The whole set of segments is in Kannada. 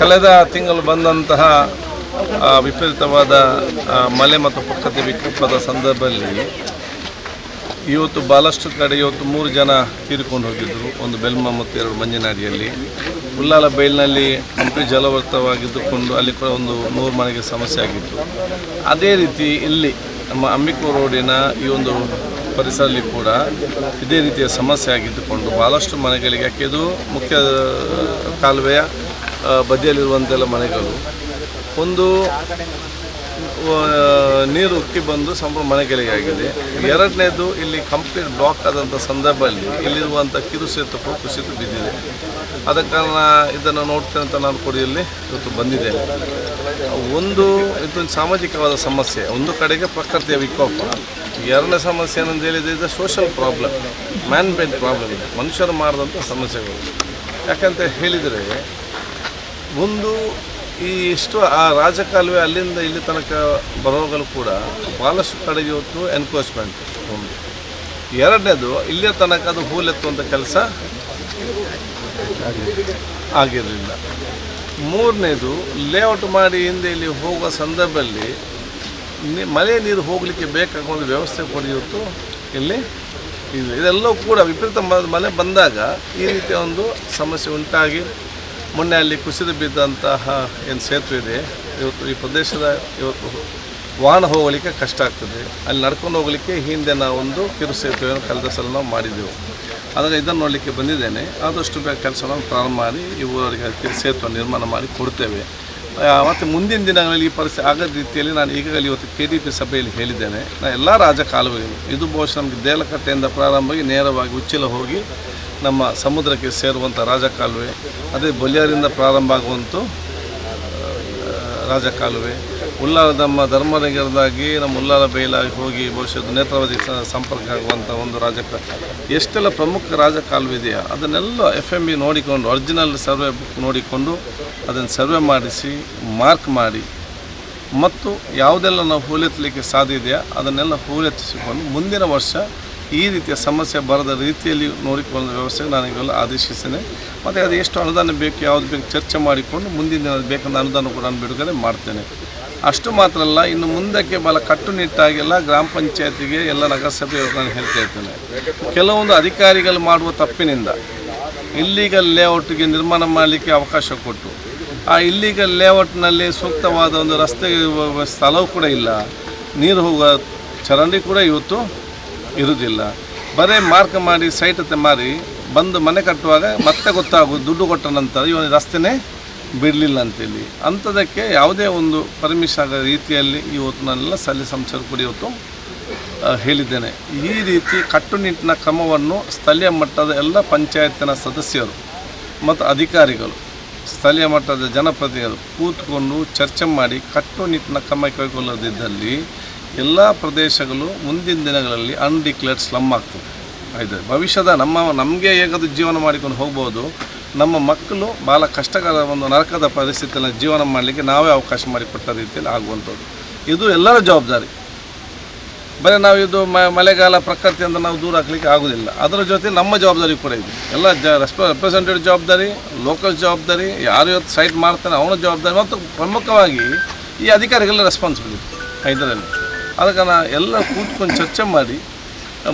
ಕಳೆದ ತಿಂಗಳು ಬಂದಂತಹ ವಿಪರೀತವಾದ ಮಳೆ ಮತ್ತು ಪ್ರಕೃತಿ ವಿಕೋಪದ ಸಂದರ್ಭದಲ್ಲಿ ಇವತ್ತು ಭಾಳಷ್ಟು ಕಡೆ ಇವತ್ತು ಮೂರು ಜನ ತೀರಿಕೊಂಡು ಹೋಗಿದ್ದರು ಒಂದು ಬೆಲ್ಮ ಮತ್ತು ಎರಡು ಮಂಜನಾಡಿಯಲ್ಲಿ. ಉಲ್ಲಾಲ ಬೈಲಿನಲ್ಲಿ ಹಂಪಿ ಜಲವರ್ತವಾಗಿದ್ದುಕೊಂಡು ಅಲ್ಲಿ ಕೂಡ ಒಂದು ನೂರು ಮನೆಗೆ ಸಮಸ್ಯೆ ಆಗಿತ್ತು. ಅದೇ ರೀತಿ ಇಲ್ಲಿ ನಮ್ಮ ಅಂಬಿಕೂರು ರೋಡಿನ ಈ ಒಂದು ಪರಿಸರದಲ್ಲಿ ಕೂಡ ಇದೇ ರೀತಿಯ ಸಮಸ್ಯೆ ಆಗಿದ್ದುಕೊಂಡು ಭಾಳಷ್ಟು ಮನೆಗಳಿಗೆ ಯಾಕೆ ಇದು ಮುಖ್ಯ ಕಾಲುವೆಯ ಬದಿಯಲ್ಲಿರುವಂತೆಲ್ಲ ಮನೆಗಳು. ಒಂದು ನೀರು ಉಕ್ಕಿ ಬಂದು ಸಂಪೂರ್ಣ ಮನೆಗಳಿಗೆ ಆಗಿದೆ. ಎರಡನೇದು, ಇಲ್ಲಿ ಕಂಪ್ಲೀಟ್ ಬ್ಲಾಕ್ ಆದಂಥ ಸಂದರ್ಭದಲ್ಲಿ ಇಲ್ಲಿರುವಂಥ ಕಿರುಸೇತು ಕುಸಿತು ಬಿದ್ದಿದೆ. ಆದ ಕಾರಣ ಇದನ್ನು ನೋಡ್ತೇನೆ ನಾನು ಕೂಡ ಇಲ್ಲಿ ಇವತ್ತು ಬಂದಿದೆ ಒಂದು ಇದೊಂದು ಸಾಮಾಜಿಕವಾದ ಸಮಸ್ಯೆ. ಒಂದು ಕಡೆಗೆ ಪ್ರಕೃತಿಯ ವಿಕೋಪ. ಎರಡನೇ ಸಮಸ್ಯೆ ಏನಂತ ಹೇಳಿದ್ರೆ ಇದು social problem man made problem ಇದೆ ಮನುಷ್ಯರು ಮಾಡಿದಂಥ ಸಮಸ್ಯೆಗಳು. ಯಾಕಂತ ಹೇಳಿದರೆ ಒಂದು ಈ ಇಷ್ಟು ಆ ರಾಜಕಾಲುವೆ ಅಲ್ಲಿಂದ ಇಲ್ಲಿ ತನಕ ಬರೋಗಲು ಕೂಡ ಭಾಳಷ್ಟು ಕಡೆಗೆ ಇವತ್ತು ಎನ್ಕ್ರೋಚ್ಮೆಂಟ್ ಒಂದು. ಎರಡನೇದು, ಇಲ್ಲಿಯ ತನಕ ಅದು ಹೂಲೆತ್ತುವಂಥ ಕೆಲಸ ಆಗಿರಲಿಲ್ಲ. ಮೂರನೇದು ಲೇಔಟ್ ಮಾಡಿ ಹಿಂದೆ ಇಲ್ಲಿ ಹೋಗುವ ಸಂದರ್ಭದಲ್ಲಿ ಮಳೆ ನೀರು ಹೋಗಲಿಕ್ಕೆ ಬೇಕಾಗುವ ವ್ಯವಸ್ಥೆ ಕೂಡ ಇವತ್ತು ಇಲ್ಲಿ ಇದೆ. ಇದೆಲ್ಲವೂ ಕೂಡ ವಿಪರೀತ ಮಳೆ ಬಂದಾಗ ಈ ರೀತಿಯ ಒಂದು ಸಮಸ್ಯೆ ಉಂಟಾಗಿ ಮೊನ್ನೆ ಅಲ್ಲಿ ಕುಸಿದು ಬಿದ್ದಂತಹ ಏನು ಸೇತುವೆ ಇದೆ, ಇವತ್ತು ಈ ಪ್ರದೇಶದ ಇವತ್ತು ವಾಹನ ಹೋಗಲಿಕ್ಕೆ ಕಷ್ಟ ಆಗ್ತದೆ. ಅಲ್ಲಿ ನಡ್ಕೊಂಡು ಹೋಗಲಿಕ್ಕೆ ಹಿಂದೆ ನಾವೊಂದು ಕಿರು ಸೇತುವೆಯನ್ನು ಕಳೆದ ಸಲ ನಾವು ಮಾಡಿದ್ದೆವು ಆದರೆ ಇದನ್ನು ನೋಡಲಿಕ್ಕೆ ಬಂದಿದ್ದೇನೆ. ಆದಷ್ಟು ಬೇಗ ಕೆಲಸವನ್ನು ಪ್ರಾರಂಭ ಮಾಡಿ ಇವರಿಗೆ ಕಿರು ಸೇತುವೆ ನಿರ್ಮಾಣ ಮಾಡಿ ಕೊಡ್ತೇವೆ. ಮತ್ತು ಮುಂದಿನ ದಿನಗಳಲ್ಲಿ ಈ ಪರಿಸ್ಥಿತಿ ಆಗದ ರೀತಿಯಲ್ಲಿ ನಾನು ಈಗಾಗಲೇ ಇವತ್ತು ಕೆ ಡಿ ಪಿ ಸಭೆಯಲ್ಲಿ ಹೇಳಿದ್ದೇನೆ. ನಾನು ಎಲ್ಲ ರಾಜಕಾಲುವೆಗಳು, ಇದು ಬಹುಶಃ ನಮಗೆ ದೇಲಕಟ್ಟೆಯಿಂದ ಪ್ರಾರಂಭವಾಗಿ ನೇರವಾಗಿ ಉಚ್ಚಿಲ ಹೋಗಿ ನಮ್ಮ ಸಮುದ್ರಕ್ಕೆ ಸೇರುವಂಥ ರಾಜಕಾಲುವೆ, ಅದೇ ಬೊಲಿಯಾರಿಂದ ಪ್ರಾರಂಭ ಆಗುವಂಥ ರಾಜಕಾಲುವೆ. ಉಲ್ಲಾಲ ನಮ್ಮ ಧರ್ಮನಗರದಾಗಿ ನಮ್ಮ ಉಲ್ಲಾಲ ಬೈಲಾಗಿ ಹೋಗಿ ಭವಿಷ್ಯದ ನೇತ್ರಾವತಿ ಸಂಪರ್ಕ ಆಗುವಂಥ ಒಂದು ರಾಜಕ, ಎಷ್ಟೆಲ್ಲ ಪ್ರಮುಖ ರಾಜಕಾಲುವೆ ಇದೆಯಾ ಅದನ್ನೆಲ್ಲ ಎಫ್ ಎಂ ಬಿ ನೋಡಿಕೊಂಡು ಒರಿಜಿನಲ್ ಸರ್ವೆ ಬುಕ್ ನೋಡಿಕೊಂಡು ಅದನ್ನು ಸರ್ವೆ ಮಾಡಿಸಿ ಮಾರ್ಕ್ ಮಾಡಿ, ಮತ್ತು ಯಾವುದೆಲ್ಲ ನಾವು ಹೂಲೆತ್ತಲಿಕ್ಕೆ ಸಾಧ್ಯ ಇದೆಯಾ ಅದನ್ನೆಲ್ಲ ಹೂಲೆತ್ತಿಸಿಕೊಂಡು ಮುಂದಿನ ವರ್ಷ ಈ ರೀತಿಯ ಸಮಸ್ಯೆ ಬರದ ರೀತಿಯಲ್ಲಿ ನೋಡಿಕೊಳ್ಳುವ ವ್ಯವಸ್ಥೆ ನಾನು ಇವೆಲ್ಲ ಆದೇಶಿಸ್ತೇನೆ. ಮತ್ತು ಅದು ಎಷ್ಟು ಅನುದಾನ ಬೇಕು, ಯಾವುದು ಬೇಕು ಚರ್ಚೆ ಮಾಡಿಕೊಂಡು ಮುಂದಿನ ದಿನ ಬೇಕಂದ ಅನುದಾನ ಕೂಡ ನಾನು ಬಿಡುಗಡೆ ಮಾಡ್ತೇನೆ. ಅಷ್ಟು ಮಾತ್ರ ಅಲ್ಲ, ಇನ್ನು ಮುಂದಕ್ಕೆ ಭಾಳ ಕಟ್ಟುನಿಟ್ಟಾಗೆಲ್ಲ ಗ್ರಾಮ ಪಂಚಾಯತಿಗೆ ಎಲ್ಲ ನಗರಸಭೆಯವರು ನಾನು ಹೇಳ್ತಾ ಇರ್ತೇನೆ. ಕೆಲವೊಂದು ಅಧಿಕಾರಿಗಳು ಮಾಡುವ ತಪ್ಪಿನಿಂದ ಇಲ್ಲೀಗಲ್ ಲೇಔಟ್ಗೆ ನಿರ್ಮಾಣ ಮಾಡಲಿಕ್ಕೆ ಅವಕಾಶ ಕೊಟ್ಟು, ಆ ಇಲ್ಲೀಗಲ್ ಲೇಔಟ್ನಲ್ಲಿ ಸೂಕ್ತವಾದ ಒಂದು ರಸ್ತೆ ಸ್ಥಳವೂ ಕೂಡ ಇಲ್ಲ. ನೀರು ಹೋಗುವ ಚರಂಡಿ ಕೂಡ ಇವತ್ತು ಇರುವುದಿಲ್ಲ. ಬರೀ ಮಾರ್ಕ್ ಮಾಡಿ, ಸೈಟ್ ಅಂತ ಮಾರಿ, ಬಂದು ಮನೆ ಕಟ್ಟುವಾಗ ಮತ್ತೆ ಗೊತ್ತಾಗೋದು ದುಡ್ಡು ಕೊಟ್ಟ ನಂತರ ಇವನು ರಸ್ತೆನೇ ಬಿಡಲಿಲ್ಲ ಅಂತೇಳಿ. ಅಂಥದಕ್ಕೆ ಯಾವುದೇ ಒಂದು ಪರ್ಮಿಷನ್ ಆಗೋ ರೀತಿಯಲ್ಲಿ ಇವತ್ತು ಸಲ್ಲಿ ಸಂಸ್ಥೆಗಳು ಕೂಡ ಇವತ್ತು ಹೇಳಿದ್ದೇನೆ. ಈ ರೀತಿ ಕಟ್ಟುನಿಟ್ಟಿನ ಕ್ರಮವನ್ನು ಸ್ಥಳೀಯ ಮಟ್ಟದ ಎಲ್ಲ ಪಂಚಾಯತಿನ ಸದಸ್ಯರು ಮತ್ತು ಅಧಿಕಾರಿಗಳು, ಸ್ಥಳೀಯ ಮಟ್ಟದ ಜನಪ್ರತಿನಿಧಿಗಳು ಕೂತ್ಕೊಂಡು ಚರ್ಚೆ ಮಾಡಿ ಕಟ್ಟುನಿಟ್ಟಿನ ಕ್ರಮ ಕೈಗೊಳ್ಳದಿದ್ದಲ್ಲಿ ಎಲ್ಲ ಪ್ರದೇಶಗಳು ಮುಂದಿನ ದಿನಗಳಲ್ಲಿ ಅನ್ಡಿಕ್ಲೇರ್ಡ್ ಸ್ಲಮ್ ಆಗ್ತದೆ. ಆಯಿತು, ಭವಿಷ್ಯದ ನಮ್ಮ, ನಮಗೆ ಹೇಗದು ಜೀವನ ಮಾಡಿಕೊಂಡು ಹೋಗ್ಬೋದು, ನಮ್ಮ ಮಕ್ಕಳು ಭಾಳ ಕಷ್ಟಕರ ಒಂದು ನರಕದ ಪರಿಸ್ಥಿತಿಯಲ್ಲಿ ಜೀವನ ಮಾಡಲಿಕ್ಕೆ ನಾವೇ ಅವಕಾಶ ಮಾಡಿಕೊಟ್ಟ ರೀತಿಯಲ್ಲಿ ಆಗುವಂಥದ್ದು. ಇದು ಎಲ್ಲರ ಜವಾಬ್ದಾರಿ. ಬರೀ ನಾವು ಇದು ಮ, ಮಳೆಗಾಲ ಪ್ರಕೃತಿಯಿಂದ ನಾವು ದೂರ ಹಾಕ್ಲಿಕ್ಕೆ ಆಗೋದಿಲ್ಲ. ಅದರ ಜೊತೆ ನಮ್ಮ ಜವಾಬ್ದಾರಿ ಕೂಡ ಇದೆ. ಎಲ್ಲ ಜ ರೆಪ್ರೆಸೆಂಟೇಟಿವ್ ಜವಾಬ್ದಾರಿ ಲೋಕಲ್ ಜವಾಬ್ದಾರಿ, ಯಾರು ಇವತ್ತು ಸೈಟ್ ಮಾಡ್ತಾನೆ ಅವನ ಜವಾಬ್ದಾರಿ, ಮತ್ತು ಪ್ರಮುಖವಾಗಿ ಈ ಅಧಿಕಾರಿಗಳ ರೆಸ್ಪಾನ್ಸಿಬಿಲಿಟಿ ಇದರಲ್ಲಿ ಅದಕ್ಕೆ ನಾ ಎಲ್ಲ ಕೂತ್ಕೊಂಡು ಚರ್ಚೆ ಮಾಡಿ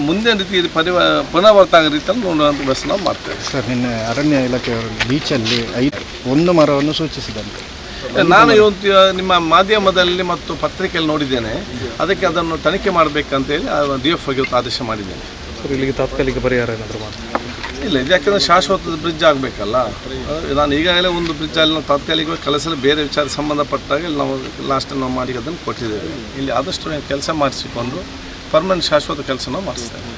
ಮುಂದಿನ ರೀತಿಯಲ್ಲಿ ಪರಿವ ಪುನರ್ವರ್ತ ಆಗೋ ರೀತಿಯಲ್ಲಿ ನೋಡುವಂಥ ಬಸ್ ನಾವು ಮಾಡ್ತೇವೆ. ಸರ್ ನಿನ್ನೆ ಅರಣ್ಯ ಇಲಾಖೆಯವರು ಬೀಚಲ್ಲಿ ಐದು ಒಂದು ಮರವನ್ನು ಸೂಚಿಸಿದಂತೆ ನಾನು ಇವತ್ತು ನಿಮ್ಮ ಮಾಧ್ಯಮದಲ್ಲಿ ಮತ್ತು ಪತ್ರಿಕೆಯಲ್ಲಿ ನೋಡಿದ್ದೇನೆ. ಅದಕ್ಕೆ ಅದನ್ನು ತನಿಖೆ ಮಾಡಬೇಕಂತೇಳಿ ಡಿ ಎಫ್ ಇವತ್ತು ಆದೇಶ ಮಾಡಿದ್ದೇನೆ. ಸರ್ ಇಲ್ಲಿಗೆ ತಾತ್ಕಾಲಿಕ ಪರಿಹಾರ ಏನಾದರೂ ಮಾಡಿ ಇಲ್ಲ, ಇದು ಯಾಕಂದರೆ ಶಾಶ್ವತದ ಬ್ರಿಡ್ಜ್ ಆಗಬೇಕಲ್ಲ. ನಾನು ಈಗಾಗಲೇ ಒಂದು ಬ್ರಿಡ್ಜ್ ಅಲ್ಲಿ ನಾವು ತಾತ್ಕಾಲಿಕವಾಗಿ ಕೆಲಸದಲ್ಲಿ ಬೇರೆ ವಿಚಾರ ಸಂಬಂಧಪಟ್ಟಾಗ ಇಲ್ಲಿ ನಾವು ಲಾಸ್ಟ್ ನಾವು ಮಾಡಿ ಅದನ್ನು ಕೊಟ್ಟಿದ್ದೇವೆ. ಇಲ್ಲಿ ಆದಷ್ಟು ಕೆಲಸ ಮಾಡಿಸಿಕೊಂಡು ಪರ್ಮನೆಂಟ್ ಶಾಶ್ವತ ಕೆಲಸ ನಾವು ಮಾಡಿಸ್ತೇವೆ.